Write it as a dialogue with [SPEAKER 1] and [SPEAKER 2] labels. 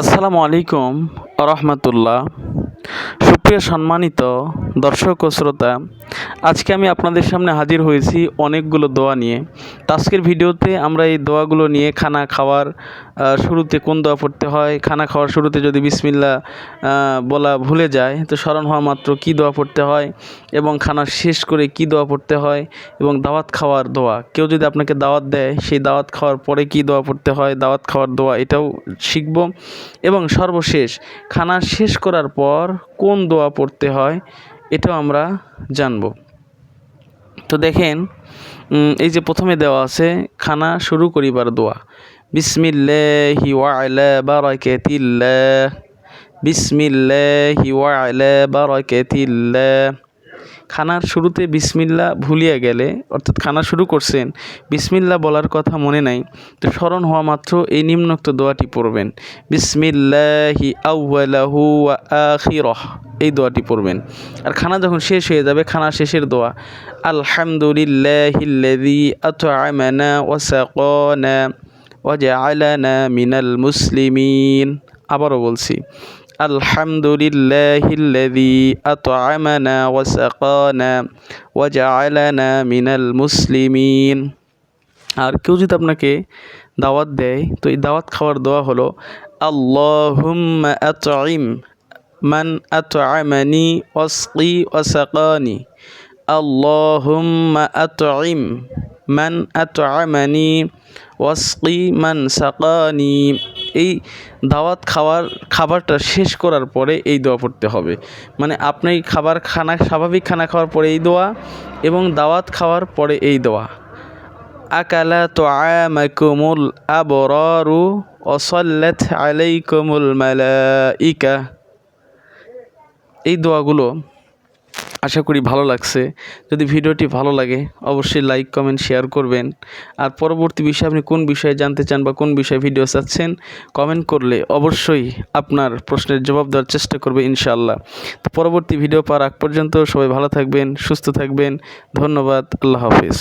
[SPEAKER 1] আসসালামু আলাইকুম রহমতুল্লাহ। সুপ্রিয় সম্মানিত দর্শক ও শ্রোতা আজকে আমি আপনাদের সামনে হাজির হয়েছি অনেকগুলো দোয়া নিয়ে। তো আজকের ভিডিওতে আমরা এই দোয়াগুলো নিয়ে খানা খাওয়ার শুরুতে কোন দোয়া পড়তে হয়, খানা খাওয়ার শুরুতে যদি বিসমিল্লা বলা ভুলে যায়, তো স্মরণ হওয়া মাত্র কী দোয়া পড়তে হয় এবং খানা শেষ করে কী দোয়া পড়তে হয় এবং দাওয়াত খাওয়ার দোয়া। কেউ যদি আপনাকে দাওয়াত দেয়, সেই দাওয়াত খাওয়ার পরে কী দোয়া পড়তে হয়, দাওয়াত খাওয়ার দোয়া এটাও শিখব। এবং সর্বশেষ, খানা শেষ করার পর কোন দোয়া পড়তে হয়, এটাও আমরা জানব। তো দেখেন এই যে প্রথমে দেওয়া আছে, খানা শুরু করিবার দোয়া। বিসমিল্লাহি ওয়ালা বারাকাতিল্লাহ। বিসমিল্লাহি ওয়ালা বারাকাতিল্লাহ। খানার শুরুতে বিসমিল্লা ভুলিয়ে গেলে, অর্থাৎ খানা শুরু করছেন, বিসমিল্লা বলার কথা মনে নাই, তো স্মরণ হওয়া মাত্র এই নিম্নোক্ত দোয়াটি পড়বেন। বিসমিল্লাহি আউ্লাহু আখিরহ। এই দোয়াটি পড়বেন। আর খানা যখন শেষ হয়ে যাবে, খানা শেষের দোয়া, আলহামদুলিল্লাহিল্লাযী মুসলিমিন। আবারও বলছি, আলহামদুলিল্লাহিল্লাযী আত'আমানা ওয়া সাকানা ওয়া জাআলানা মিনাল মুসলিমিন। আর কেউ যদি আপনাকে দাওয়াত দেয়, তো এই দাওয়াত খাওয়ার দোয়া হলো, আল্লাহুম্মা আত'ইম মান আত'আমানি ওয়াসকি ওয়াসাকানি। আল্লাহুম্মা আত'ইম মান আত'আমানি ওয়াসকি মান সাকানি। এই দাওয়াত খাওয়ার, খাবারটা শেষ করার পরে এই দোয়া পড়তে হবে। মানে আপনি খাবার খানা, স্বাভাবিক খানা খাওয়ার পরে এই দোয়া এবং দাওয়াত খাওয়ার পরে এই দোয়া। আকালা তো আমাকুমুল আবরারু ওসল্লাত আলাইকুমুল মালাইকা। এই দোয়াগুলো আশা করি ভালো লাগছে। যদি ভিডিওটি ভালো লাগে, অবশ্যই লাইক কমেন্ট শেয়ার করবেন। আর পরবর্তী বিষয়ে আপনি কোন বিষয়ে জানতে চান বা কোন বিষয়ে ভিডিও চাচ্ছেন কমেন্ট করলে অবশ্যই আপনার প্রশ্নের জবাব দেওয়ার চেষ্টা করবে ইনশাআল্লাহ। তো পরবর্তী ভিডিও পাওয়ার আগ পর্যন্ত সবাই ভালো থাকবেন, সুস্থ থাকবেন। ধন্যবাদ, আল্লাহ হাফিজ।